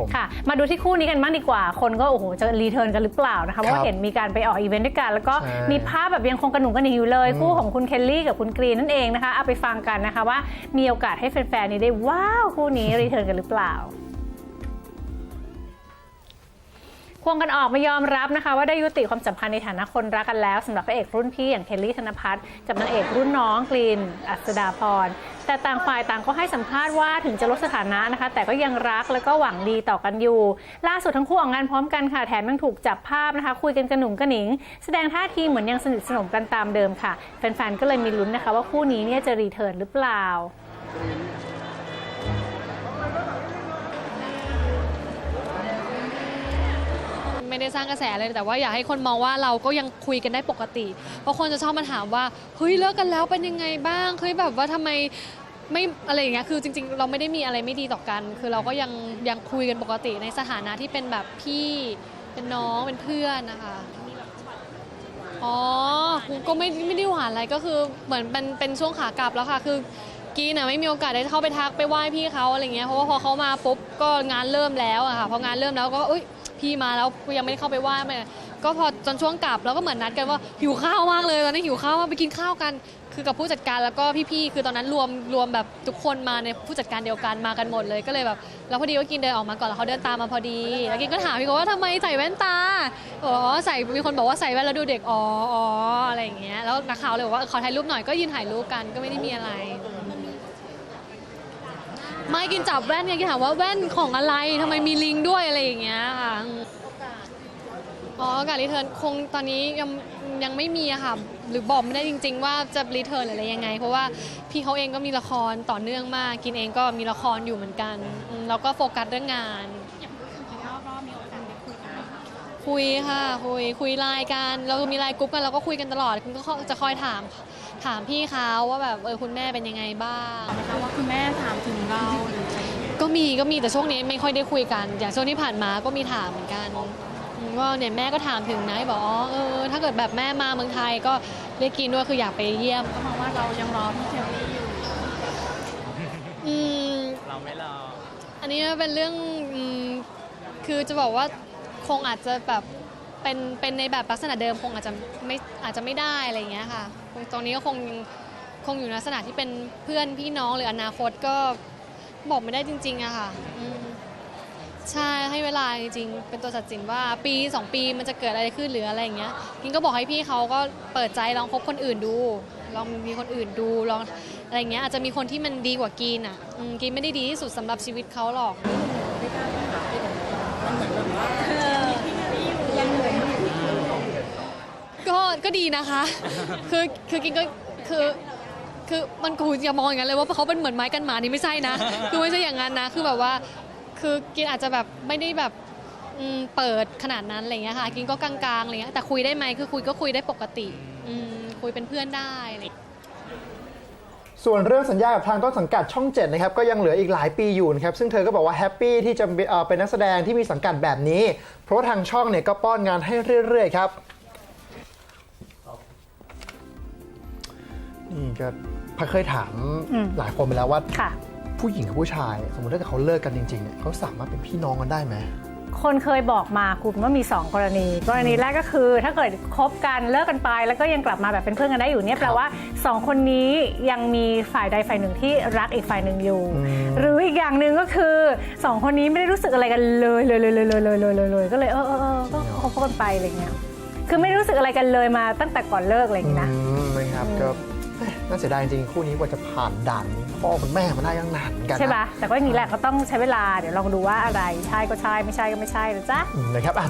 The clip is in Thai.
ผมค่ะ มาดูที่คู่นี้กันบ้างดีกว่า คนก็โอ้โหจะรีเทิร์นกันหรือเปล่านะคะเพราะว่าครับเห็นมีการไปออกอีเวนต์ด้วยกัน แล้วก็ใช่มีภาพแบบยังคงกระหนุงกระหนิงอยู่เลยอืมคู่ของคุณเคลลี่กับคุณกรีนนั่นเองนะคะเอาไปฟังกันนะคะว่ามีโอกาสให้แฟนๆนี้ได้ว้าวคู่นี้รีเทิร์นกันหรือเปล่าควงกันออกมายอมรับนะคะ ว่าได้ยุติความสัมพันธ์ในฐานะคนรักกันแล้วสำหรับพระเอกรุ่นพี่อย่างเคลลี่ธนพัฒน์กับนางเอกรุ่นน้องกรีน อัศดาพร แต่ต่างฝ่ายต่างก็ให้สัมภาษณ์ว่าถึงจะลดสถานะนะคะ แต่ก็ยังรักแล้วก็หวังดีต่อกันอยู่ ล่าสุดทั้งคู่ออกงานพร้อมกันค่ะแถมยังถูกจับภาพนะคะ คุยกันกระหนุ่งกระหนิง แสดงท่าทีเหมือนยังสนิทสนมกันตามเดิมค่ะแฟนๆก็เลยมีลุ้นนะคะ ว่าคู่นี้เนี่ยจะรีเทิร์นหรือเปล่าไม่ได้สร้างกระแสเลยแต่ว่าอยากให้คนมองว่าเราก็ยังคุยกันได้ปกติ เพราะคนจะชอบมาถามว่าเฮ้ยเลิกกันแล้วเป็นยังไงบ้างเฮ้ยแบบว่าทำไม ไม่อะไรอย่างเงี้ยคือจริง ๆ เราไม่ได้มีอะไรไม่ดีต่อกัน คือเราก็ยังยังคุยกันปกติในสถานะที่เป็นแบบพี่เป็นน้องเป็นเพื่อนนะคะอ๋อก็ไม่ไม่ได้หวานอะไรก็คือเหมือนเป็นเป็นช่วงขากลับแล้วค่ะ คือกีน่ะไม่มีโอกาสได้เข้าไปทักไปไหว้พี่เขาอะไรเงี้ยเพราะว่าพอเขามาปุ๊บก็งานเริ่มแล้วอะค่ะพองานเริ่มแล้วก็เอ้ยพี่มาแล้วกูยังไม่ได้เข้าไปไหว้มัน ก็พอจนช่วงกลับเราก็เหมือนนัดกันว่าหิวข้าวมากเลยตอนนี้หิวข้าวมากไปกินข้าวกัน คือกับผู้จัดการแล้วก็พี่ๆคือตอนนั้นรวมรวมแบบทุกคนมาในผู้จัดการเดียวกันมากันหมดเลยก็เลยแบบแล้วพอดีว่ากินเดินออกมาก่อนแล้วเขาเดินตามมาพอดี แล้วกินก็ถามพี่เขาว่าทำไมใส่แว่นตาอ๋อใส่มีคนบอกว่าใส่แว่นแล้วดูเด็กอ๋ออ๋ออะไรอย่างเงี้ยแล้วนักข่าวเลยบอกว่าขอถ่ายรูปหน่อยก็ยืนถ่ายรูปกันก็ไม่ได้มีอะไรไม่กินจับแว่นไงกินถามว่าแว่นของอะไรทำไมมีลิงด้วยอะไรอย่างเงี้ยค่ะ อ๋อการรีเทิร์นคงตอนนี้ยังยังไม่มีอะค่ะ หรือบอกไม่ได้จริง ๆ ว่าจะรีเทิร์นหรืออะไรยังไง เพราะว่าพี่เขาเองก็มีละครต่อเนื่องมาก กินเองก็มีละครอยู่เหมือนกันอืมแล้วก็โฟกัสเรื่องงานคุยค่ะคุยคุยไลน์กัน เรามีไลน์กรุ๊ปกันเราก็คุยกันตลอดคุณก็จะคอยถาม ถามพี่เขาว่าแบบเออคุณแม่เป็นยังไงบ้าง นะคะว่าคุณแม่ถามถึงเราหรืออะไรก็มีก็มีแต่ช่วงนี้ไม่ค่อยได้คุยกัน อย่างช่วงที่ผ่านมาก็มีถามเหมือนกัน อืมว่าเนี่ยแม่ก็ถามถึงนะบอกอ๋อเออถ้าเกิดแบบแม่มาเมืองไทยก็เรียกกินด้วยคืออยากไปเยี่ยมก็มองว่าเรายังรอพี่เคลลี่อยู่อืมเราไม่รออันนี้มันเป็นเรื่องอืมคือจะบอกว่าคงอาจจะแบบเป็นเป็นในแบบลักษณะเดิมคงอาจจะไม่อาจจะไม่ได้อะไรอย่างเงี้ยค่ะคงตรงนี้ก็คงคงอยู่ในลักษณะที่เป็นเพื่อนพี่น้องหรืออนาคตก็บอกไม่ได้จริงๆอะค่ะอืม ใช่ให้เวลาจริงๆ เป็นตัวตัดสินว่าปี 2 ปีมันจะเกิดอะไรขึ้นหรืออะไรอย่างเงี้ยกินก็บอกให้พี่เขาก็เปิดใจลองคบคนอื่นดู ลองมีคนอื่นดูลองอะไรอย่างเงี้ยอาจจะมีคนที่มันดีกว่ากินอะอืมกินไม่ได้ดีที่สุดสำหรับชีวิตเขาหรอก ก็ก็ดีนะคะ คือคือกินก็คือคือมันกูอย่ามองอย่างนั้นเลยว่าเขาเป็นเหมือนไม้กันหมานี่ไม่ใช่นะ คือไม่ใช่อย่างนั้นนะ คือแบบว่า คือกินอาจจะแบบไม่ได้แบบอืมเปิดขนาดนั้นอะไรเงี้ยค่ะ กินก็กลางๆอะไรเงี้ยแต่คุยได้ไหมคือคุยก็คุยได้ปกติอืมคุยเป็นเพื่อนได้อะไรส่วนเรื่องสัญญากับทางต้นสังกัดช่อง7นะครับก็ยังเหลืออีกหลายปีอยู่นะครับซึ่งเธอก็บอกว่าแฮปปี้ที่จะเอ่อเป็นนักแสดงที่มีสังกัดแบบนี้ เพราะว่าทางช่องเนี่ยก็ป้อนงานให้เรื่อยๆครับนี่ก็พักเคยถามอืมหลายคนไปแล้วว่า ค่ะ ผู้หญิงกับผู้ชาย สมมติถ้าเกิดเขาเลิกกันจริงๆเนี่ยเขาสามารถเป็นพี่น้องกันได้ไหมคนเคยบอกมาคุณว่ามี 2 กรณี กรณีแรกก็คือ ถ้าเกิดคบกันเลิกกันไปแล้วก็ยังกลับมาแบบเป็นเพื่อนกันได้อยู่เนี่ยแปลว่า 2 คนนี้ยังมีฝ่ายใดฝ่ายหนึ่งที่รักอีกฝ่ายหนึ่งอยู่อืมหรืออีกอย่างหนึ่งก็คือ 2 คนนี้ไม่ได้รู้สึกอะไรกันเลยเลยเลยเลยเลยเลยเลยเลยเลยก็เลยเออเออเออก็คบกันไปอะไรเงี้ยคือไม่ได้รู้สึกอะไรกันเลยมาตั้งแต่ก่อนเลิกอะไรอย่างงี้นะอืมนะครับก็เอ้ย น่าเสียดายจริงๆคู่นี้กว่าจะผ่านด่านพ่อเป็นแม่มาได้ยังนานเหมือนกันนะใช่ปะแต่ก็อย่างนี้แหละก็ต้องใช้เวลาเดี๋ยวลองดูว่าอะไรใช่ก็ใช่ไม่ใช่ก็ไม่ใช่นะจ๊ะอืมนะครับอะ